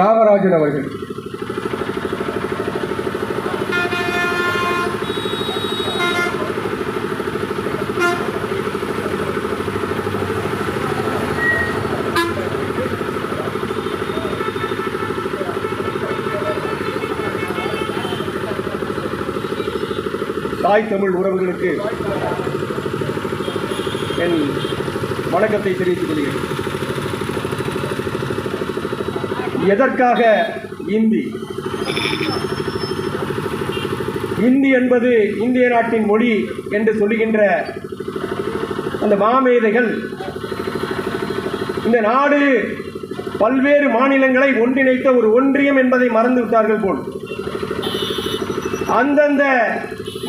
நாகராஜன் அவர்கள். தாய் தமிழ் உறவுகளுக்கு என் வணக்கத்தை தெரிவித்துக் கொள்கிறேன். எதற்காக இந்தி? இந்தி என்பது இந்திய நாட்டின் மொழி என்று சொல்லுகின்ற அந்த மாமேதைகள் இந்த நாடு பல்வேறு மாநிலங்களை ஒன்றிணைத்த ஒரு ஒன்றியம் என்பதை மறந்து விட்டார்கள் போல். அந்தந்த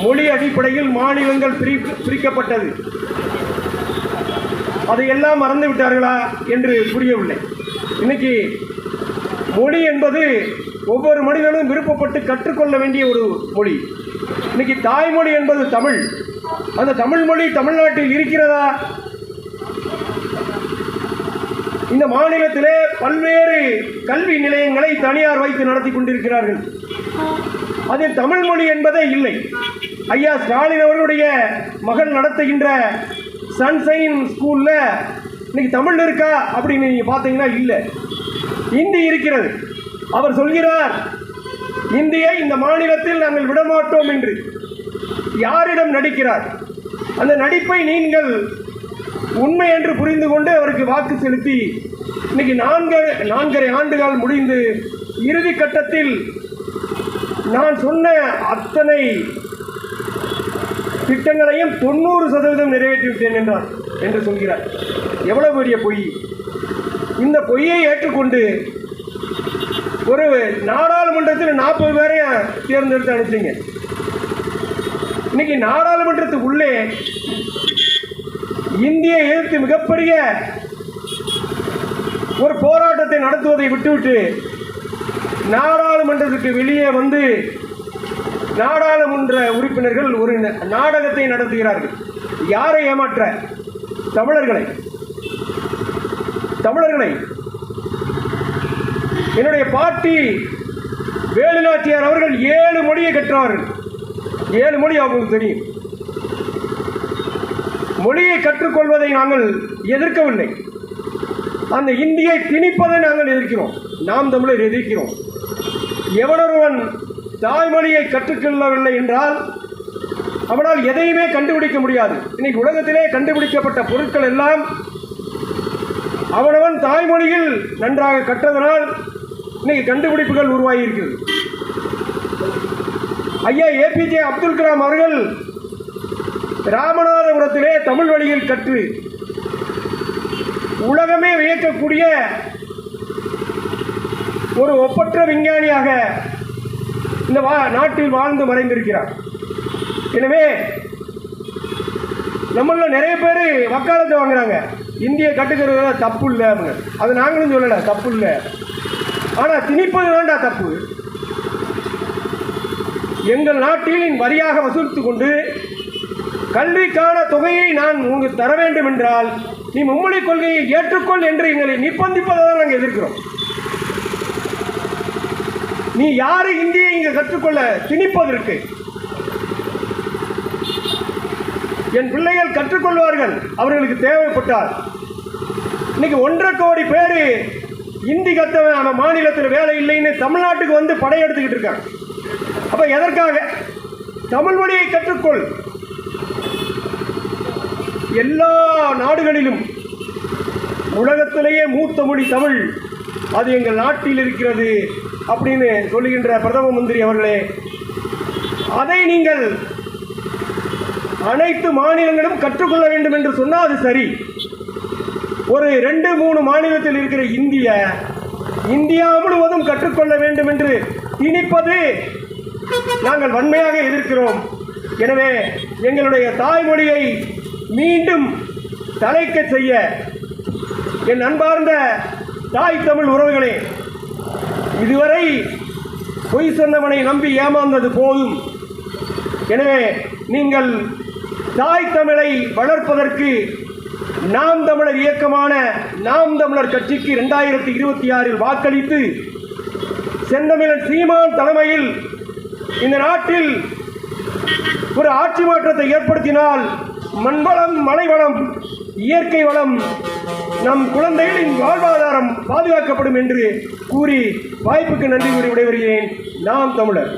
மொழி அடிப்படையில் மாநிலங்கள் பிரி பிரிக்கப்பட்டது. அதையெல்லாம் மறந்து விட்டார்களா என்று புரியவில்லை. இன்னைக்கு மொழி என்பது ஒவ்வொரு மனிதனும் விருப்பப்பட்டு கற்றுக்கொள்ள வேண்டிய ஒரு மொழி. இன்னைக்கு தாய்மொழி என்பது தமிழ். அந்த தமிழ் மொழி தமிழ்நாட்டில் இருக்கிறதா? இந்த மாநிலத்திலே பல்வேறு கல்வி நிலையங்களை தனியார் வைத்து நடத்தி கொண்டிருக்கிறார்கள். அதில் தமிழ் மொழி என்பதே இல்லை. ஐயா ஸ்டாலின் அவர்களுடைய மகள் நடத்துகின்ற சன்சைன் ஸ்கூலில் இன்னைக்கு தமிழ் இருக்கா அப்படின்னு நீங்கள் பார்த்தீங்கன்னா இல்லை. இந்தி இருக்கிறது. அவர் சொல்கிறார் இந்தியை இந்த மாநிலத்தில் நாங்கள் விடமாட்டோம் என்று. யாரிடம் நடிக்கிறார்? அந்த நடிப்பை நீங்கள் உண்மை என்று புரிந்து கொண்டு அவருக்கு வாக்கு செலுத்தி இன்னைக்கு நான்கு நான்கரை ஆண்டுகள் முடிந்து இறுதி கட்டத்தில் நான் சொன்ன அத்தனை திட்டங்களையும் தொண்ணூறு சதவீதம் நிறைவேற்றிவிட்டேன் என்றார் என்று சொல்கிறார். எவ்வளவு பெரிய பொய். இந்த பொய்யை ஏற்றுக்கொண்டு ஒரு நாடாளுமன்றத்தில் நாற்பது பேரையும் தேர்ந்தெடுத்து அனுப்பிச்சிங்க இன்னைக்கு நாடாளுமன்றத்துக்கு உள்ளே இந்திய எதிர்த்து மிகப்பெரிய ஒரு போராட்டத்தை நடத்துவதை விட்டுவிட்டு நாடாளுமன்றத்துக்கு வெளியே வந்து நாடாளுமன்ற உறுப்பினர்கள் ஒரு ந- நாடகத்தை நடத்துகிறார்கள். யாரை ஏமாற்ற? தமிழர்களை. தமிழர்களை. என்னுடைய பாட்டி வேலுநாச்சியார் அவர்கள் ஏழு மொழியை கற்றார்கள். ஏழு மொழி அவங்களுக்கு தெரியும். மொழியை கற்றுக்கொள்வதை நாங்கள் எதிர்க்கவில்லை. அந்த இந்தியை திணிப்பதை நாங்கள் எதிர்க்கிறோம். நாம் தமிழர் எதிர்க்கிறோம். எவனொருவன் தாய்மொழியை கற்றுக்கொள்ளவில்லை என்றால் அவனால் எதையுமே கண்டுபிடிக்க முடியாது. இன்னைக்கு உலகத்திலே கண்டுபிடிக்கப்பட்ட பொருட்கள் எல்லாம் அவனவன் தாய்மொழியில் நன்றாக கற்றதனால் இன்னைக்கு கண்டுபிடிப்புகள் உருவாகி இருக்கிறது ஐயா ஏபிஜே அப்துல் கலாம் அவர்கள் ராமநாதபுரத்திலே தமிழ் வழியில் கற்று உலகமே வியக்கக்கூடிய ஒரு ஒப்பற்ற விஞ்ஞானியாக இந்த வா நாட்டில் வாழ்ந்து மறைந்திருக்கிறார். எனவே நம்மள நிறைய பேர் வக்காலத்தை வாங்குறாங்க. இந்திய கட்டுக்கிறது தப்பு இல்லை அவங்க அது நாங்களும் சொல்லலை தப்பு இல்லை. ஆனால் திணிப்பது வேண்டா தப்பு. எங்கள் நாட்டில் வரியாக வசூலித்து கொண்டு கல்விக்கான தொகையை நான் உங்களுக்கு தர வேண்டும் என்றால் நீ மும்மொழி கொள்கையை ஏற்றுக்கொள் என்று எங்களை நிர்பந்திப்பதை தான் நாங்கள் எதிர்க்கிறோம். நீ யாரு இந்தியை இங்கே கற்றுக்கொள்ள திணிப்பதற்கு? என் பிள்ளைகள் கற்றுக்கொள்வார்கள். அவர்களுக்கு தேவைப்பட்டால். இன்னைக்கு ஒன்றரை கோடி பேர் இந்தி கத்தவன் நம்ம மாநிலத்தில் வேலை இல்லைன்னு தமிழ்நாட்டுக்கு வந்து படையெடுத்துக்கிட்டு இருக்காங்க. அப்போ எதற்காக? தமிழ் மொழியை கற்றுக்கொள். எல்லா நாடுகளிலும் உலகத்திலேயே மூத்த மொழி தமிழ். அது எங்கள் நாட்டில் இருக்கிறது அப்படின்னு சொல்லுகின்ற பிரதம மந்திரி அவர்களே அதை நீங்கள் அனைத்து மாநிலங்களும் கற்றுக்கொள்ள வேண்டும் என்று சொன்னால் அது சரி. ஒரு ரெண்டு மூணு மாநிலத்தில் இருக்கிற இந்திய இந்தியா முழுவதும் கற்றுக்கொள்ள வேண்டும் என்று திணிப்பது நாங்கள் வன்மையாக எதிர்க்கிறோம். எனவே எங்களுடைய தாய்மொழியை மீண்டும் தலைக்க செய்ய என் அன்பார்ந்த தாய் தமிழ் உறவுகளே இதுவரை பொய் சொன்னவனை நம்பி ஏமாந்தது போதும். எனவே நீங்கள் தாய் தமிழை வளர்ப்பதற்கு நாம் தமிழர் இயக்கமான நாம் தமிழர் கட்சிக்கு ரெண்டாயிரத்தி இருபத்தி ஆறில் வாக்களித்து செந்தமிழன் சீமான் தலைமையில் இந்த நாட்டில் ஒரு ஆட்சி மாற்றத்தை ஏற்படுத்தினால் மண்வளம் மலைவளம் இயற்கை வளம் நம் குழந்தைகளின் வாழ்வாதாரம் பாதுகாக்கப்படும் என்று கூறி வாய்ப்புக்கு நன்றி கூறி விடைபெறுகிறேன். நாம் தமிழர்.